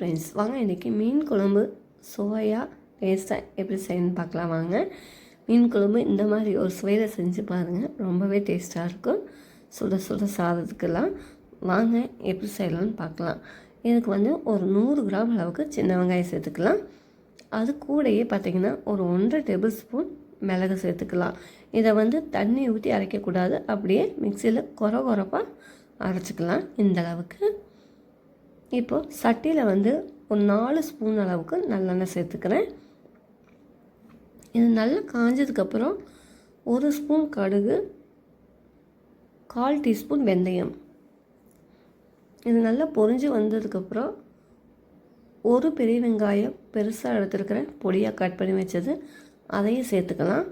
Friends வாங்க இன்றைக்கி மீன் குழம்பு சுவையாக டேஸ்ட்டாக எப்படி செய்யணும்னு பார்க்கலாம். வாங்க. மீன் குழம்பு இந்த மாதிரி ஒரு சுவையில் செஞ்சு பாருங்கள் ரொம்பவே டேஸ்ட்டாக இருக்கும். சுட சுட சாதத்துக்கெல்லாம். வாங்க எப்படி செய்யலாம்னு பார்க்கலாம். இதுக்கு வந்து ஒரு நூறு கிராம் அளவுக்கு சின்ன வெங்காயம் சேர்த்துக்கலாம். அது கூடயே பார்த்திங்கன்னா ஒரு ஒன்றரை டேபிள் ஸ்பூன் மிளகு சேர்த்துக்கலாம். இதை வந்து தண்ணி ஊற்றி அரைக்கக்கூடாது. அப்படியே மிக்சியில் குறை குறைப்பாக அரைச்சிக்கலாம். இந்த அளவுக்கு. இப்போது சட்டியில் வந்து ஒரு நாலு ஸ்பூன் அளவுக்கு நல்லெண்ணெய் சேர்த்துக்கிறேன். இது நல்லா காஞ்சதுக்கப்புறம் ஒரு ஸ்பூன் கடுகு கால் டீஸ்பூன் வெந்தயம். இது நல்லா பொரிஞ்சு வந்ததுக்கப்புறம் ஒரு பெரிய வெங்காயம் பெருசாக எடுத்துருக்கிறேன். பொடியாக கட் பண்ணி வச்சது. அதையும் சேர்த்துக்கலாம்.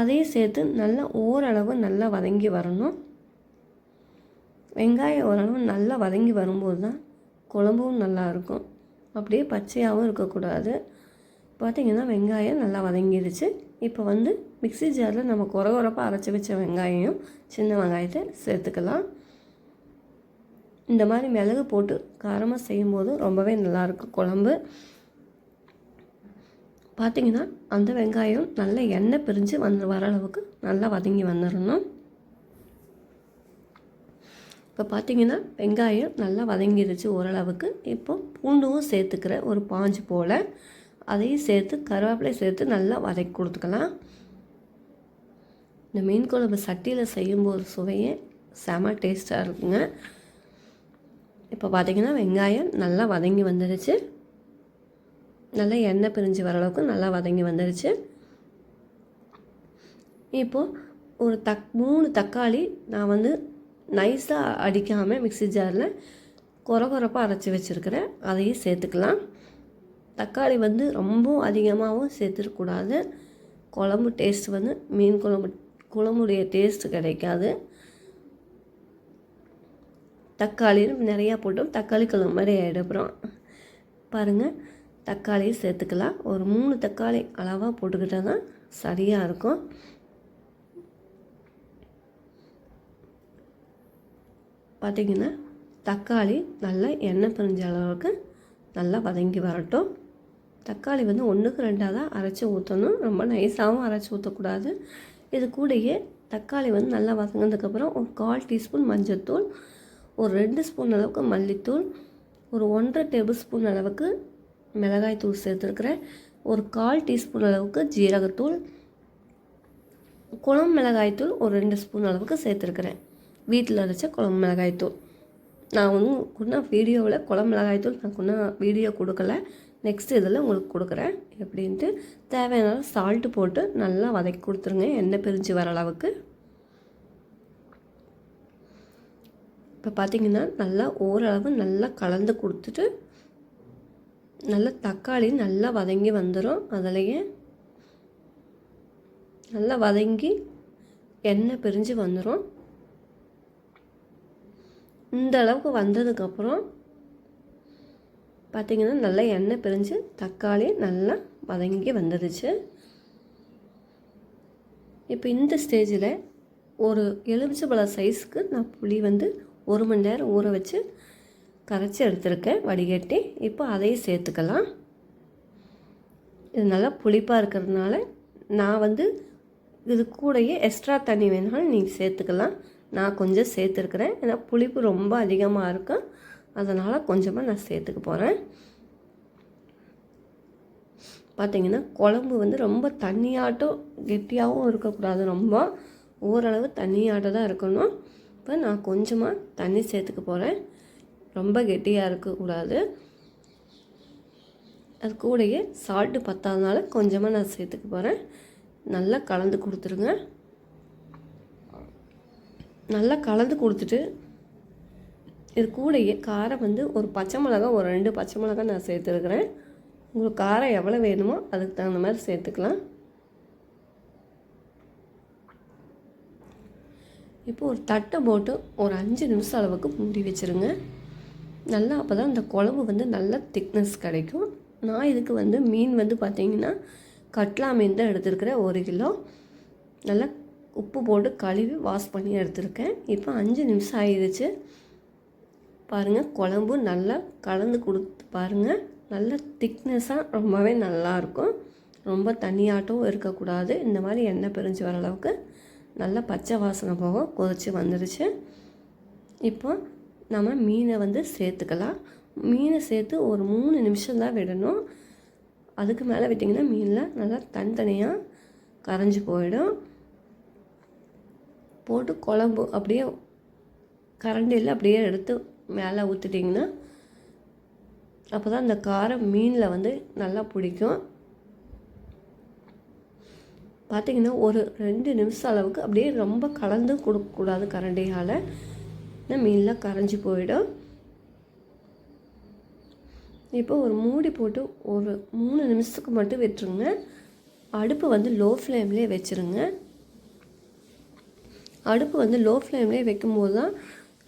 அதையும் சேர்த்து நல்லா ஓரளவு நல்லா வதங்கி வரணும். வெங்காயம் ஓரளவு நல்லா வதங்கி வரும்போது தான் குழம்பும் நல்லாயிருக்கும் அப்படியே பச்சையாகவும் இருக்கக்கூடாது. பார்த்திங்கன்னா வெங்காயம் நல்லா வதங்கிடுச்சு. இப்போ வந்து மிக்சி ஜாரில் நம்ம குறை குறைப்பாக அரைச்சி வச்ச வெங்காயம் சின்ன வெங்காயத்தை சேர்த்துக்கலாம். இந்த மாதிரி மிளகு போட்டு காரமாக செய்யும்போது ரொம்பவே நல்லாயிருக்கும் குழம்பு. பார்த்திங்கன்னா அந்த வெங்காயம் நல்ல எண்ணெய் பிரிஞ்சு வந்து வர அளவுக்கு நல்லா வதங்கி வந்துடணும் இப்போ பார்த்தீங்கன்னா வெங்காயம் நல்லா வதங்கிடுச்சு ஓரளவுக்கு. இப்போ பூண்டும் சேர்த்துக்கிற ஒரு பாஞ்சு போல் அதையும் சேர்த்து கருவேப்பிலையும் சேர்த்து நல்லா வதக்கி கொடுத்துக்கலாம். இந்த மீன் குழம்பு சட்டியில் செய்யும்போது சுவையே செம டேஸ்ட்டாக இருக்குங்க. இப்போ பார்த்திங்கன்னா வெங்காயம் நல்லா வதங்கி வந்துடுச்சு நல்லா எண்ணெய் பிரிஞ்சு வர அளவுக்கு நல்லா வதங்கி வந்துடுச்சு இப்போது ஒரு தக் மூணு தக்காளி நான் வந்து நைஸாக அடிக்காமல் மிக்ஸி ஜாரில் குறை குறைப்பாக அரைச்சி வச்சுருக்கிறேன். அதையும் சேர்த்துக்கலாம். தக்காளி வந்து ரொம்பவும் அதிகமாகவும் சேர்த்துருக்கூடாது குழம்பு டேஸ்ட் வந்து மீன் குழம்பு குழம்புடைய டேஸ்ட்டு கிடைக்காது. தக்காளி நிறையா போட்டோம். தக்காளி குழம்பு மாதிரி எடுப்புறோம் பாருங்கள் தக்காளியும் சேர்த்துக்கலாம். ஒரு மூணு தக்காளி அளவாக போட்டுக்கிட்டால் தான் சரியாக இருக்கும். பார்த்திங்கன்னா தக்காளி நல்லா எண்ணெய் பிரிஞ்ச அளவுக்கு நல்லா வதங்கி வரட்டும். தக்காளி வந்து ஒன்றுக்கு ரெண்டாக தான் அரைச்சி ஊற்றணும் ரொம்ப நைஸாகவும் அரைச்சி ஊற்றக்கூடாது இது கூடயே தக்காளி வந்து நல்லா வதங்கினதுக்கப்புறம் ஒரு கால் டீஸ்பூன் மஞ்சள்தூள் ஒரு ரெண்டு ஸ்பூன் அளவுக்கு மல்லித்தூள் ஒரு ஒன்றரை டேபிள் ஸ்பூன் அளவுக்கு மிளகாய் தூள் சேர்த்துருக்குறேன். ஒரு கால் டீஸ்பூன் அளவுக்கு ஜீரகத்தூள் குளம் மிளகாய்த்தூள் ஒரு ரெண்டு ஸ்பூன் அளவுக்கு சேர்த்துருக்குறேன். வீட்டில் அரைச்ச குழம்பு மிளகாய்த்தூள். நான் ஒன்றும் குன்னா வீடியோவில் குழம்பு மிளகாய்த்தூள் நான் குன்னா வீடியோ கொடுக்கல. நெக்ஸ்ட் இதில் உங்களுக்கு கொடுக்குறேன். எப்படின்ட்டு தேவையான சால்ட்டு போட்டு நல்லா வதக்கி கொடுத்துருங்க எண்ணெய் பிரிஞ்சு வர அளவுக்கு. இப்போ பார்த்திங்கன்னா நல்லா ஓரளவு நல்லா கலந்து கொடுத்துட்டு நல்லா தக்காளி நல்லா வதங்கி வந்துடும் அதிலையே நல்லா வதங்கி எண்ணெய் பிரிஞ்சு வந்துடும் இந்த அளவுக்கு வந்ததுக்கப்புறம் பார்த்திங்கன்னா நல்லா எண்ணெய் பிரிஞ்சு தக்காளி நல்லா வதங்கி வந்துடுச்சு இப்போ இந்த ஸ்டேஜில் ஒரு எலுமிச்சம்பழ சைஸ்க்கு நான் புளி வந்து ஒரு மணி நேரம் ஊற வச்சு கரைச்சி எடுத்துருக்கேன் வடிகட்டி. இப்போ அதையும் சேர்த்துக்கலாம். இது நல்லா புளிப்பாக இருக்கிறதுனால நான் வந்து இது கூடயே எக்ஸ்ட்ரா தண்ணி வேணாலும் நீங்கள் சேர்த்துக்கலாம். நான் கொஞ்சம் சேர்த்துருக்குறேன். ஏன்னா புளிப்பு ரொம்ப அதிகமாக இருக்கும் அதனால் கொஞ்சமாக நான் சேர்த்துக்க போகிறேன் பார்த்திங்கன்னா குழம்பு வந்து ரொம்ப தண்ணியாட்டம் கெட்டியாகவும் இருக்கக்கூடாது ரொம்ப. ஓரளவு தண்ணியாட்ட தான் இருக்கணும். இப்போ நான் கொஞ்சமாக தண்ணி சேர்த்துக்க போகிறேன் ரொம்ப கெட்டியாக இருக்கக்கூடாது. அது கூடயே சால்ட்டு பத்தாதனால கொஞ்சமாக நான் சேர்த்துக்க போகிறேன் நல்லா கலந்து கொடுத்துருங்க. நல்லா கலந்து கொடுத்துட்டு இது கூடையே காரம் வந்து ஒரு பச்சை மிளகா ஒரு ரெண்டு பச்சை மிளகா நான் சேர்த்துருக்குறேன். உங்களுக்கு காரம் எவ்வளோ வேணுமோ அதுக்கு தகுந்த மாதிரி சேர்த்துக்கலாம். இப்போ ஒரு தட்டை போட்டு ஒரு அஞ்சு நிமிஷம் அளவுக்கு மூடி வச்சுருங்க. நல்லா அப்போ தான் அந்த குழம்பு வந்து நல்ல திக்னஸ் கிடைக்கும். நான் இதுக்கு வந்து மீன் வந்து பார்த்திங்கன்னா கட்லா மீன் தான் எடுத்துருக்கிறேன் ஒரு கிலோ. நல்லா உப்பு போட்டு கழுவி வாஷ் பண்ணி எடுத்திருக்கேன். இப்போ அஞ்சு நிமிஷம் ஆயிடுச்சு. பாருங்கள் குழம்பு நல்லா கலந்து கொடுத்து பாருங்கள் நல்ல திக்னஸாக ரொம்பவே நல்லாயிருக்கும் ரொம்ப தண்ணியாட்டம் இருக்கக்கூடாது. இந்த மாதிரி எண்ணெய் பிரிஞ்சு வர அளவுக்கு நல்லா பச்சை வாசனை போக கொதிச்சு வந்துடுச்சு இப்போ நம்ம மீனை வந்து சேர்த்துக்கலாம். மீனை சேர்த்து ஒரு மூணு நிமிஷம் தான் விடணும். அதுக்கு மேலே விட்டிங்கன்னா மீனில் நல்லா தனித்தனியாக கரைஞ்சி போயிடும். போட்டு குழம்பு அப்படியே கரண்டியில் அப்படியே எடுத்து மேலே ஊற்றிட்டிங்கன்னா அப்போ தான் அந்த காரம் மீனில் வந்து நல்லா பிடிக்கும். பார்த்திங்கன்னா ஒரு ரெண்டு நிமிஷம் அளவுக்கு அப்படியே ரொம்ப கலந்து கொடுக்கக்கூடாது கரண்டியால். மீனில் கரைஞ்சி போயிடும். இப்போ ஒரு மூடி போட்டு ஒரு மூணு நிமிஷத்துக்கு மட்டும் விட்டுருங்க. அடுப்பு வந்து லோ ஃப்ளேம்லேயே வச்சுருங்க. அடுப்பு வந்து லோ ஃப்ளேம்லேயே வைக்கும்போது தான்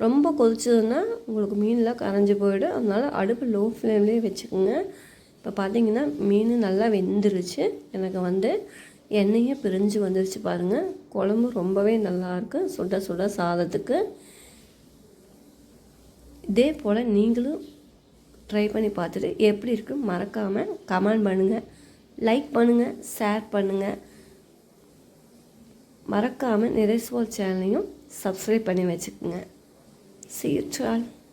ரொம்ப கொதிச்சதுன்னா உங்களுக்கு மீன்லாம் கரைஞ்சி போயிடும். அதனால் அடுப்பு லோ ஃப்ளேம்லேயே வச்சுக்கோங்க. இப்போ பார்த்தீங்கன்னா மீன் நல்லா வெந்துருச்சு. எனக்கு வந்து எண்ணெயே பிரிஞ்சு வந்துருச்சு பாருங்கள் குழம்பு ரொம்பவே நல்லாயிருக்கு சுட சுட சாதத்துக்கு. இதே போல் நீங்களும் ட்ரை பண்ணி பார்த்துட்டு எப்படி இருக்குது மறக்காமல் கமெண்ட் பண்ணுங்கள் லைக் பண்ணுங்கள் ஷேர் பண்ணுங்கள் மறக்காமல் நிறைஸ்வால் சேனலையும் சப்ஸ்கிரைப் பண்ணி வச்சுக்கோங்க See.